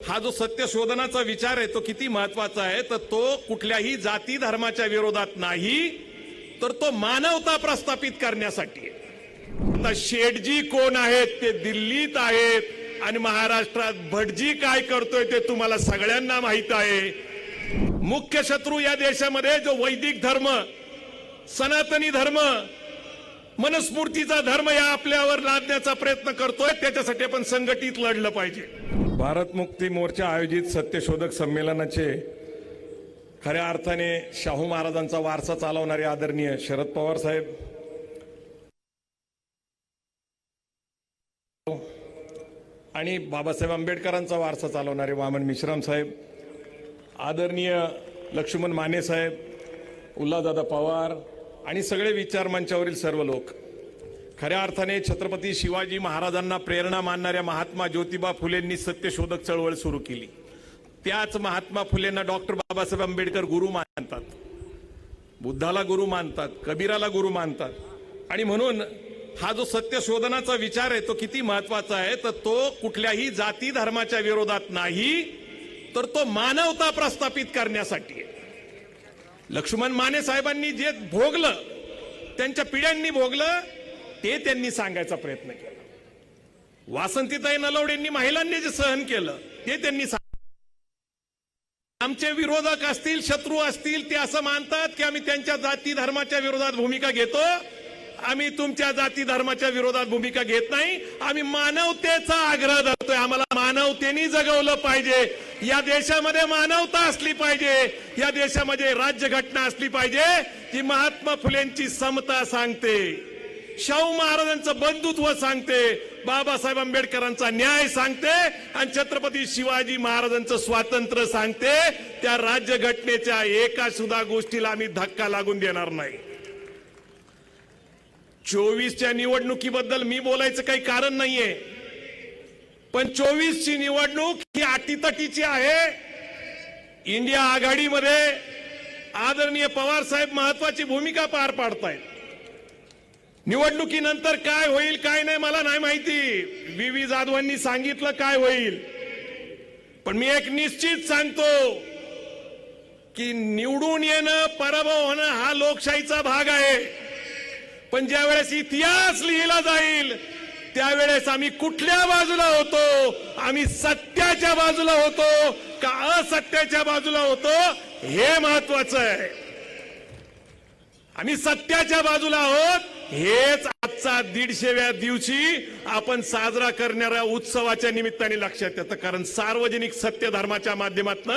हा जो सत्य शोधनाचा विचार आहे तो किती महत्त्वाचा आहे तर तो कुठल्याही जाती धर्माच्या विरोधात नाही तर तो मानवता प्रस्थापित करण्यासाठी आहे. आता शेटजी कोण आहेत ते दिल्लीत आहेत आणि महाराष्ट्रात भटजी काय करतोय ते तुम्हाला सगळ्यांना माहीत आहे मुख्य शत्रू या देशामध्ये जो वैदिक धर्म सनातनी धर्म मनस्फूर्तीचा धर्म या आपल्यावर लादण्याचा प्रयत्न करतोय त्याच्यासाठी आपण संघटित लढलं पाहिजे भारत मुक्ती मोर्चा आयोजित सत्यशोधक संमेलनाचे खऱ्या अर्थाने शाहू महाराजांचा वारसा चालवणारे आदरणीय शरद पवार साहेब. आणि बाबासाहेब आंबेडकरांचा वारसा चालवणारे वामन मिश्राम साहेब. आदरणीय लक्ष्मण माने साहेब उल्हादादा पवार आणि सगळे विचार मंचावरील सर्व लोक. खऱ्या अर्थाने छत्रपती शिवाजी महाराजांना प्रेरणा मानणाऱ्या महात्मा ज्योतिबा फुलेंनी सत्यशोधक चळवळ सुरू केली. त्याच महात्मा फुलेंना डॉक्टर बाबासाहेब आंबेडकर गुरु मानतात. बुद्धाला गुरु मानतात कबीराला गुरु मानतात. आणि म्हणून हा जो सत्यशोधनाचा विचार आहे तो किती महत्त्वाचा आहे तर तो कुठल्याही जाती धर्माच्या विरोधात नाही तर तो मानवता प्रस्थापित करण्यासाठी आहे. लक्ष्मण माने साहेबांनी जे भोगलं त्यांच्या पिढ्यांनी भोगलं ते त्यांनी सांगायचा प्रयत्न केला. वासंतीताई नलवडेंनी महिलांनी जे सहन केलं ते त्यांनी सांग- आमचे विरोधक असतील शत्रू असतील ते असं मानतात की आम्ही त्यांच्या जाती धर्माच्या विरोधात भूमिका घेतो. आम्ही तुमच्या जाती धर्माच्या विरोधात भूमिका घेत नाही. आम्ही मानवतेचा आग्रह धरतोय. आम्हाला मानवतेने जगवलं पाहिजे. या देशामध्ये मानवता असली पाहिजे. या देशामध्ये राज्यघटना असली पाहिजे जी महात्मा फुलेंची समता सांगते. शाहू महाराजांचं बंधुत्व सांगते बाबासाहेब आंबेडकरांचा न्याय सांगते आणि छत्रपती शिवाजी महाराजांचं स्वातंत्र्य सांगते त्या राज्यघटनेच्या एका सुद्धा गोष्टीला आम्ही धक्का लागून देणार नाही. चोवीसच्या निवडणुकीबद्दल मी बोलायचं काही कारण नाहीये. पण चोवीसची निवडणूक ही अटीतटीची आहे. इंडिया आघाडीमध्ये आदरणीय पवार साहेब महत्वाची भूमिका पार पाडतायत. निवडणुकीनंतर काय होईल काय नाही मला नाही माहिती. व्ही. व्ही. जाधवांनी सांगितलं काय होईल. पण मी एक निश्चित सांगतो की निवडून येणं पराभव होणं हा लोकशाहीचा भाग आहे. पण ज्या वेळेस इतिहास लिहिला जाईल त्यावेळेस आम्ही कुठल्या बाजूला होतो? आम्ही सत्याच्या बाजूला होतो का असत्याच्या बाजूला होतो हे महत्वाचं आहे. आम्ही सत्याच्या बाजूला आहोत हेच आजचा दीडशेव्या दिवशी आपण साजरा करणाऱ्या उत्सवाच्या निमित्ताने लक्षात येतं. कारण सार्वजनिक सत्य धर्माच्या माध्यमातून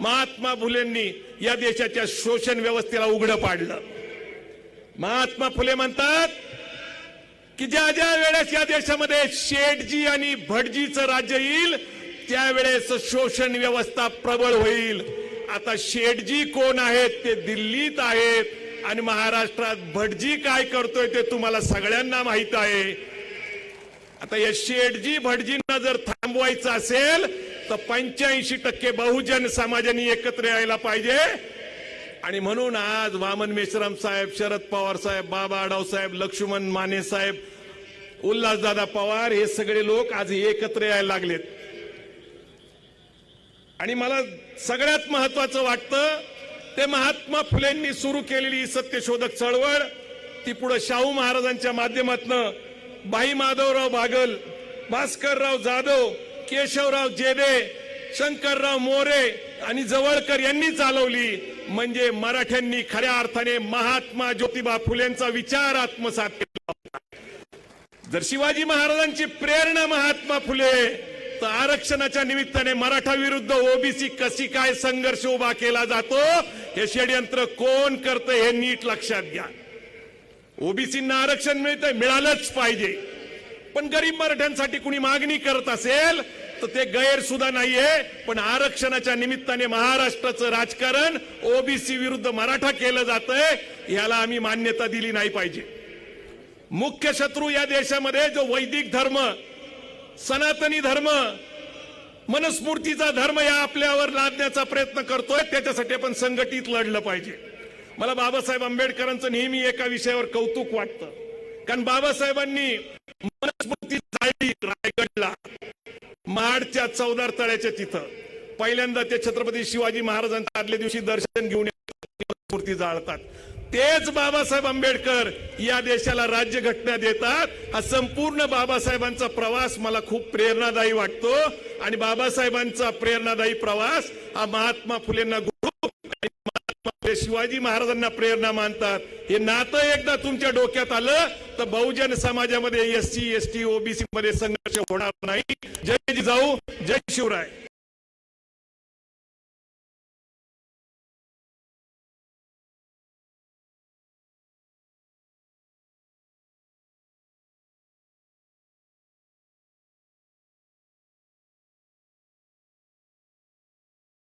महात्मा फुलेंनी या देशाच्या शोषण व्यवस्थेला उघडं पाडलं. महात्मा फुले म्हणतात की ज्या ज्या वेळेस या देशामध्ये शेठजी आणि भटजीचं राज्य येईल त्यावेळेस शोषण व्यवस्था प्रबळ होईल. आता शेठजी कोण आहेत ते दिल्लीत आहेत आणि महाराष्ट्रात भटजी काय करतोय ते तुम्हाला सगळ्यांना माहीत आहे. आता या शेठजी भटजींना जर थांबवायचं असेल तर पंच्याऐंशी टक्के बहुजन समाजाने एकत्र यायला पाहिजे. आणि म्हणून आज वामन मेश्राम साहेब शरद पवार साहेब बाबा आढाव साहेब लक्ष्मण माने साहेब उल्हासदादा पवार हे सगळे लोक आज एकत्र यायला लागलेत. आणि मला सगळ्यात महत्वाचं वाटतं ते महात्मा फुलेंनी सुरू केलेली ही सत्यशोधक चळवळ ती पुढे शाहू महाराजांच्या माध्यमातनं बाई माधवराव बागल भास्करराव जाधव केशवराव जेदे शंकरराव मोरे आणि जवळकर यांनी चालवली. म्हणजे मराठ्यांनी खऱ्या अर्थाने महात्मा ज्योतिबा फुलेंचा विचार आत्मसात केला. जर शिवाजी महाराजांची प्रेरणा महात्मा फुले तर आरक्षणाच्या निमित्ताने मराठा विरुद्ध ओबीसी कशी काय संघर्ष उभा केला जातो? हे षडयंत्र कोण करतं हे नीट लक्षात घ्या. ओबीसींना आरक्षण मिळतंय मिळालंच पाहिजे. पण गरीब मराठ्यांसाठी कुणी मागणी करत असेल तर ते गैर सुद्धा नाहीये. पण आरक्षणाच्या निमित्ताने महाराष्ट्राचं राजकारण ओबीसी विरुद्ध मराठा केलं जातंय याला आम्ही मान्यता दिली नाही पाहिजे. मुख्य शत्रू या देशामध्ये जो वैदिक धर्म सनातनी धर्म मनस्फूर्तीचा धर्म या आपल्यावर लादण्याचा प्रयत्न करतोय त्याच्यासाठी आपण संघटित लढलं पाहिजे. मला बाबासाहेब आंबेडकरांचं नेहमी एका विषयावर कौतुक वाटतं. कारण बाबासाहेबांनी मनस्फूर्ती जाळली रायगडला माडच्या चौदार तळ्याच्या तिथं. पहिल्यांदा ते छत्रपती शिवाजी महाराजांच्या आदल्या दिवशी दर्शन घेऊन मनस्फूर्ती जाळतात. तेच बाबासाहेब आंबेडकर या देशाला राज्यघटना देतात. हा संपूर्ण बाबासाहेबांचा प्रवास मला खूप प्रेरणादायी वाटतो. आणि बाबासाहेबांचा प्रेरणादायी प्रवास हा महात्मा फुलेंना गुरु महात्मा शिवाजी महाराजांना प्रेरणा मानतात. हे नातं एकदा तुमच्या डोक्यात आलं तर बहुजन समाजामध्ये S C S T OBC मध्ये संघर्ष होणार नाही. जय जिजाऊ जय शिवराय.